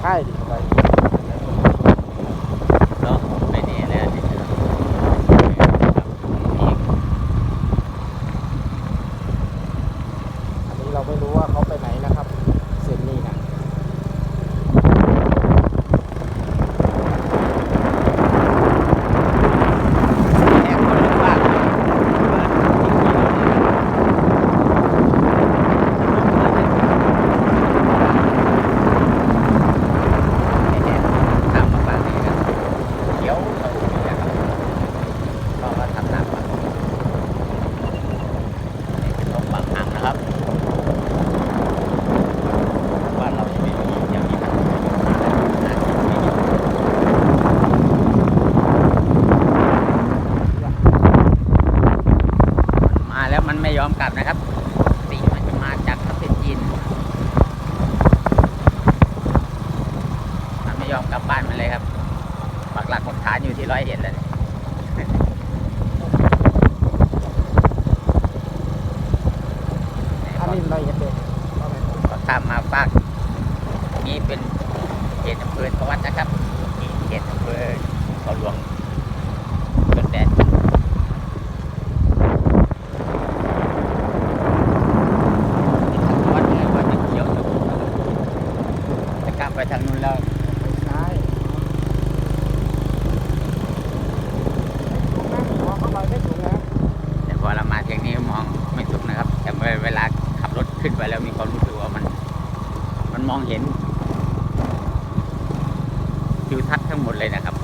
ใช่ดิไปเนาะไม่แน่เลยอันนี้อีกอันนี้เราไม่รู้ว่าเขาไปไหนนะครับ เส้นนี้นะ แอบคนหรือว่าทำมาบ้างนี่ครับเขียวเขาอยู่นะครับก็ว่าทำหนักมานี่เป็นตรงบางหังนะครับบ้านเรายังไม่มียังมีปัญหาน่าจะไม่มี มาแล้วมันไม่ ยอมกลับนะครับ สีมันจะมาจากประเทศจีนมันไม่ยอมกลับบ้านมันเลยครับปักหลักปักฐานอยู่ที่ร้อยเอ็ดเลยเนี่ยอันนี้เราเห็นเด็กก็ข้ามมาฝากนี่เป็นเขตอำเภอทวัดนะครับนี่เขตอำเภอเขาหลวงจนแดดวัดเนี่ยวัดนี่เขียวอยู่จะกลับไป ทางนู้นแล้วไม่ใช่มองเข้าไปไม่ถูกนะแต่พอเรามาเที่ยงนี้มองไม่สุกนะครับ แต่เมื่อเวลาขับรถขึ้นไปแล้วมีความรู้สึกว่ามัน มันมองเห็นทิวทัศน์ทั้งหมดเลยนะครับ